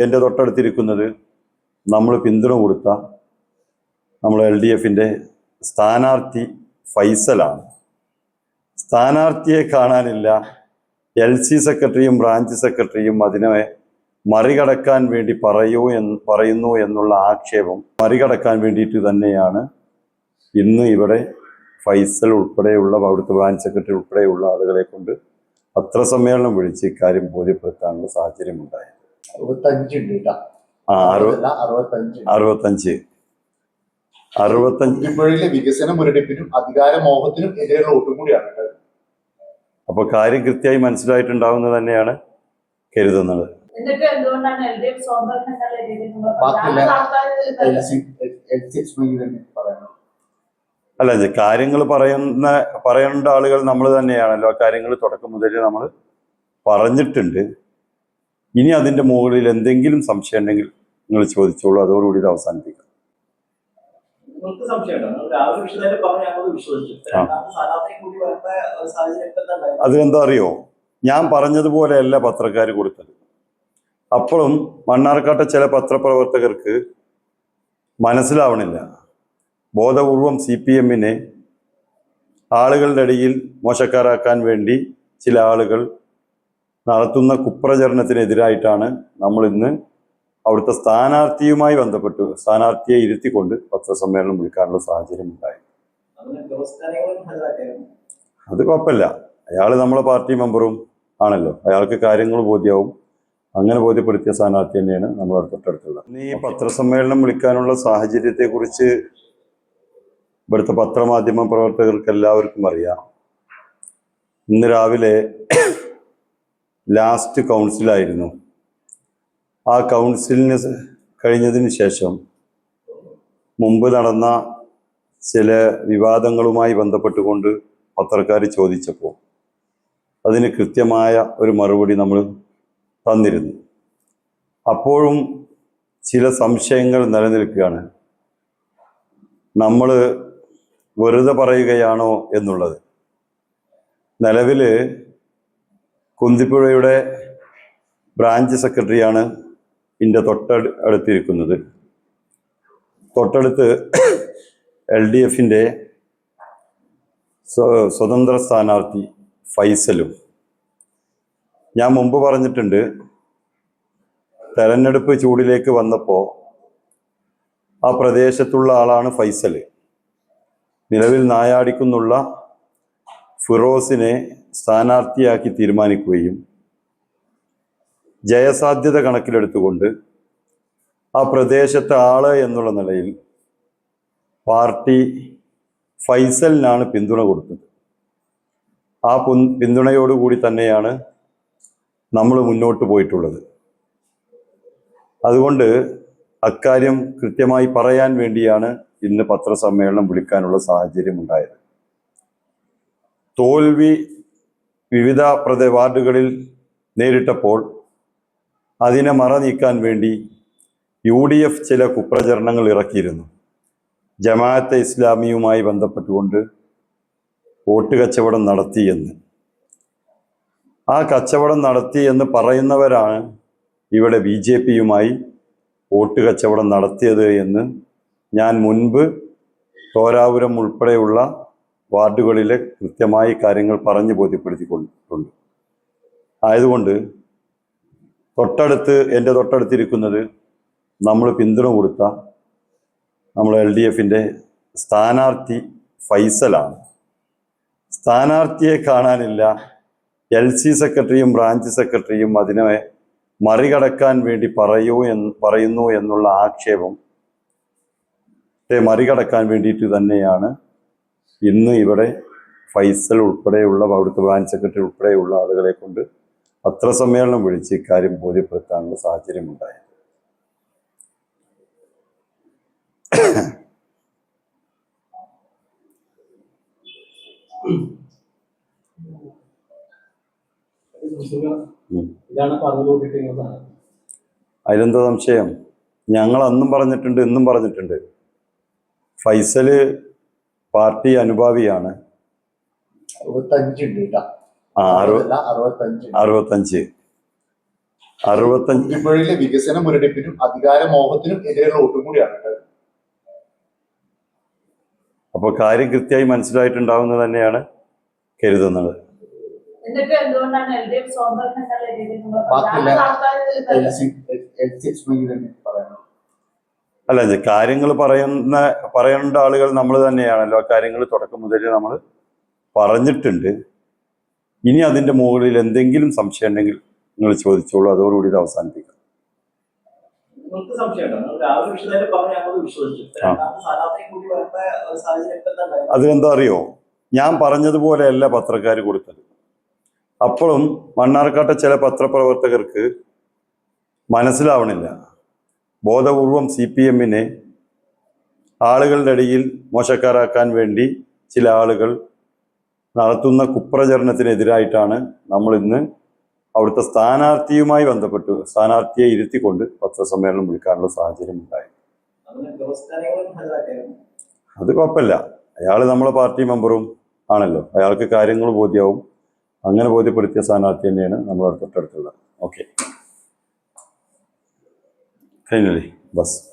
എന്റെ തൊട്ടടുത്തിരിക്കുന്നത് നമ്മൾ പിന്തുണ കൊടുത്ത നമ്മൾ എൽ ഡി എഫിന്റെ സ്ഥാനാർത്ഥി ഫൈസലാണ്. സ്ഥാനാർത്ഥിയെ കാണാനില്ല എൽ സി സെക്രട്ടറിയും ബ്രാഞ്ച് സെക്രട്ടറിയും അതിനെ മറികടക്കാൻ വേണ്ടി പറയൂ എന്ന് പറയുന്നു എന്നുള്ള ആക്ഷേപം മറികടക്കാൻ വേണ്ടിയിട്ട് തന്നെയാണ് ഇന്ന് ഇവിടെ ഫൈസൽ ഉൾപ്പെടെയുള്ള അവിടുത്തെ ബ്രാഞ്ച് സെക്രട്ടറി ഉൾപ്പെടെയുള്ള ആളുകളെ കൊണ്ട് പത്രസമ്മേളനം വിളിച്ച് ഇക്കാര്യം ബോധ്യപ്പെടുത്താനുള്ള സാഹചര്യം ഉണ്ടായത് അറുപത്തഞ്ചുണ്ട് കേട്ടോ. അറുപത്തഞ്ച്. അറുപത്തഞ്ച്. വികസന മുരടിപ്പിനും അധികാര മോഹത്തിനും എതിരെയുള്ള വോട്ടും കൂടിയാണ്. അപ്പൊ കാര്യം കൃത്യമായി മനസ്സിലായിട്ടുണ്ടാവുന്നത് തന്നെയാണ് കരുതുന്നത്. അല്ല കാര്യങ്ങൾ പറയുന്ന പറയേണ്ട ആളുകൾ നമ്മൾ തന്നെയാണല്ലോ. ആ കാര്യങ്ങൾ തുടക്കം മുതലേ നമ്മൾ പറഞ്ഞിട്ടുണ്ട്. ഇനി അതിന്റെ മുകളിൽ എന്തെങ്കിലും സംശയം ഉണ്ടെങ്കിൽ നിങ്ങൾ ചോദിച്ചോളൂ. അതോടുകൂടി ഇത് അവസാനിപ്പിക്കാം. നിങ്ങൾക്ക് സംശയമുണ്ടോ? നിങ്ങൾ രാവിലെ വിശദമായിട്ട് പറഞ്ഞ് ഞങ്ങൾ വിശ്വസിച്ചു. ഇപ്പൊ ആ. രണ്ടാമത്തെ സ്ഥാനാർത്ഥിയെ കൂടി വരേണ്ട ഒരു സാഹചര്യം ഇപ്പൊ എന്താ ഉണ്ടായത്? അത് എന്താ അറിയോ? ഞാൻ പറഞ്ഞതുപോലെയല്ല പത്രക്കാർ കൊടുത്തത്. അപ്പോഴും മണ്ണാർക്കാട്ടെ ചില പത്രപ്രവർത്തകർക്ക് മനസ്സിലാവണില്ല. ബോധപൂർവം സി പി എമ്മിനെ ആളുകളുടെ ഇടയിൽ മോശക്കാരാക്കാൻ വേണ്ടി ചില ആളുകൾ നടത്തുന്ന കുപ്രചരണത്തിനെതിരായിട്ടാണ് നമ്മൾ ഇന്ന് അവിടുത്തെ സ്ഥാനാർത്ഥിയുമായി ബന്ധപ്പെട്ട് സ്ഥാനാർത്ഥിയെ ഇരുത്തിക്കൊണ്ട് പത്രസമ്മേളനം വിളിക്കാനുള്ള സാഹചര്യം ഉണ്ടായി അത് കുഴപ്പമില്ല. അയാൾ നമ്മളെ പാർട്ടി മെമ്പറും ആണല്ലോ. അയാൾക്ക് കാര്യങ്ങൾ ബോധ്യവും. അങ്ങനെ ബോധ്യപ്പെടുത്തിയ സ്ഥാനാർത്ഥി തന്നെയാണ് നമ്മുടെ തൊട്ടടുത്തുള്ളത്. ഇന്ന് ഈ പത്രസമ്മേളനം വിളിക്കാനുള്ള സാഹചര്യത്തെക്കുറിച്ച് ഇവിടുത്തെ പത്രമാധ്യമ പ്രവർത്തകർക്ക് എല്ലാവർക്കും അറിയാം. ഇന്ന് രാവിലെ ലാസ്റ്റ് കൗൺസിലായിരുന്നു ആ കൗൺസിലിന് കഴിഞ്ഞതിന് ശേഷം മുമ്പ് നടന്ന ചില വിവാദങ്ങളുമായി ബന്ധപ്പെട്ടുകൊണ്ട് പത്രക്കാർ ചോദിച്ചപ്പോൾ അതിന് കൃത്യമായ ഒരു മറുപടി നമ്മൾ തന്നിരുന്നു. അപ്പോഴും ചില സംശയങ്ങൾ നിലനിൽക്കുകയാണ്. നമ്മൾ വെറുതെ പറയുകയാണോ എന്നുള്ളത്. നിലവിൽ കുന്തിപ്പുഴയുടെ ബ്രാഞ്ച് സെക്രട്ടറിയാണ് ഇതിന്റെ തൊട്ട അടുത്തിരിക്കുന്നത്. തൊട്ടടുത്ത് എൽ ഡി എഫിന്റെ സ്വ- സ്വതന്ത്ര സ്ഥാനാർത്ഥി ഫൈസലും. ഞാൻ മുമ്പ് പറഞ്ഞിട്ടുണ്ട് തെരഞ്ഞെടുപ്പ് ചൂടിലേക്ക് വന്നപ്പോൾ ആ പ്രദേശത്തുള്ള ആളാണ് ഫൈസൽ നിലവിൽ നായാടിക്കുന്നുള്ള ഫിറോസിനെ സ്ഥാനാർത്ഥിയാക്കി തീരുമാനിക്കുകയും ജയസാധ്യത കണക്കിലെടുത്തുകൊണ്ട് ആ പ്രദേശത്തെ ആൾ എന്നുള്ള നിലയിൽ പാർട്ടി ഫൈസലിനാണ് പിന്തുണ കൊടുത്തത്. ആ പിന്തുണയോടുകൂടി തന്നെയാണ് നമ്മൾ മുന്നോട്ട് പോയിട്ടുള്ളത്. അതുകൊണ്ട് അക്കാര്യം കൃത്യമായി പറയാൻ വേണ്ടിയാണ് ഇന്ന് പത്രസമ്മേളനം വിളിക്കാനുള്ള സാഹചര്യം ഉണ്ടായത് തോൽവി വിവിധ പ്രദേ വാർഡുകളിൽ നേരിട്ടപ്പോൾ അതിനെ മറ നീക്കാൻ വേണ്ടി യു ഡി എഫ് ചില കുപ്രചരണങ്ങൾ ഇറക്കിയിരുന്നു. ജമാഅത്തെ ഇസ്ലാമിയുമായി ബന്ധപ്പെട്ടുകൊണ്ട് വോട്ട് കച്ചവടം നടത്തിയെന്ന് ആ കച്ചവടം നടത്തി എന്ന് പറയുന്നവരാണ് ഇവിടെ ബി ജെ പിയുമായി വോട്ട് കച്ചവടം നടത്തിയത് എന്ന് ഞാൻ മുൻപ് തോരാപുരം ഉൾപ്പെടെയുള്ള വാർഡുകളിലെ കൃത്യമായി കാര്യങ്ങൾ പറഞ്ഞു ബോധ്യപ്പെടുത്തിക്കൊണ്ടിട്ടുണ്ട് ആയതുകൊണ്ട് തൊട്ടടുത്ത് എന്റെ തൊട്ടടുത്തിരിക്കുന്നത് നമ്മൾ പിന്തുണ കൊടുത്ത നമ്മൾ എൽ ഡി എഫിന്റെ സ്ഥാനാർത്ഥി ഫൈസലാണ്. സ്ഥാനാർത്ഥിയെ കാണാനില്ല എൽ സി സെക്രട്ടറിയും ബ്രാഞ്ച് സെക്രട്ടറിയും അതിനെ മറികടക്കാൻ വേണ്ടി പറയൂ എന്ന് പറയുന്നു എന്നുള്ള ആക്ഷേപം മറികടക്കാൻ വേണ്ടിയിട്ട് തന്നെയാണ് ഇന്ന് ഇവിടെ ഫൈസൽ ഉൾപ്പെടെയുള്ള അവിടുത്തെ ബ്രാഞ്ച് സെക്രട്ടറി ഉൾപ്പെടെയുള്ള ആളുകളെ കൊണ്ട് പത്രസമ്മേളനം വിളിച്ച് ഇക്കാര്യം ബോധ്യപ്പെടുത്താനുള്ള സാഹചര്യം ഉണ്ടായത്. ഉം. ഇതാണ് പറഞ്ഞു കൂട്ടിയിട്ട് അതിലെന്താ സംശയം? ഞങ്ങൾ അന്നും പറഞ്ഞിട്ടുണ്ട് ഇന്നും പറഞ്ഞിട്ടുണ്ട്. ഫൈസൽ പാർട്ടി അനുഭാവിയാണ്. അറുപത്തഞ്ച്. അറുപത്തഞ്ച്. ഇപ്പോഴത്തെ വികസന മുരടിപ്പിനും അധികാര മോഹത്തിനും എതിരെയുള്ള ഒട്ടും കൂടിയാണ് അപ്പൊ അപ്പോൾ കാര്യം കൃത്യമായി മനസ്സിലായിട്ടുണ്ടാവുന്നത് തന്നെയാണ് കരുതുന്നത്. എന്നിട്ട് അല്ല കാര്യങ്ങൾ പറയുന്ന പറയേണ്ട ആളുകൾ നമ്മൾ തന്നെയാണല്ലോ. കാര്യങ്ങൾ തുടക്കം മുതൽ നമ്മൾ പറഞ്ഞിട്ടുണ്ട്. ഇനി അതിന്റെ മുകളിൽ എന്തെങ്കിലും സംശയം ഉണ്ടെങ്കിൽ നിങ്ങൾ ചോദിച്ചോളൂ. അതോടുകൂടി ഇത് അവസാനിപ്പിക്കാം. അതെന്താ അറിയോ? ഞാൻ പറഞ്ഞതുപോലെയല്ല പത്രക്കാർ കൊടുത്തത്. അപ്പോഴും മണ്ണാർക്കാട്ടെ ചില പത്രപ്രവർത്തകർക്ക് മനസ്സിലാവണില്ല. ബോധപൂർവം സി പി എമ്മിനെ ആളുകളുടെ ഇടയിൽ മോശക്കാരാക്കാൻ വേണ്ടി ചില ആളുകൾ നടത്തുന്ന കുപ്രചരണത്തിനെതിരായിട്ടാണ് നമ്മൾ ഇന്ന് അവിടുത്തെ സ്ഥാനാർത്ഥിയുമായി ബന്ധപ്പെട്ട് സ്ഥാനാർത്ഥിയെ ഇരുത്തിക്കൊണ്ട് പത്രസമ്മേളനം വിളിക്കാനുള്ള സാഹചര്യം ഉണ്ടായി അത് കുഴപ്പമില്ല. അയാൾ നമ്മളെ പാർട്ടി മെമ്പറും ആണല്ലോ. അയാൾക്ക് കാര്യങ്ങൾ ബോധ്യമാവും അങ്ങനെ ബോധ്യപ്പെടുത്തിയ സ്ഥാനാർത്ഥി തന്നെയാണ് നമ്മുടെ തൊട്ടടുത്തുള്ളത്. ഓക്കെ. ਫਾਈਨਲੀ ਬਸ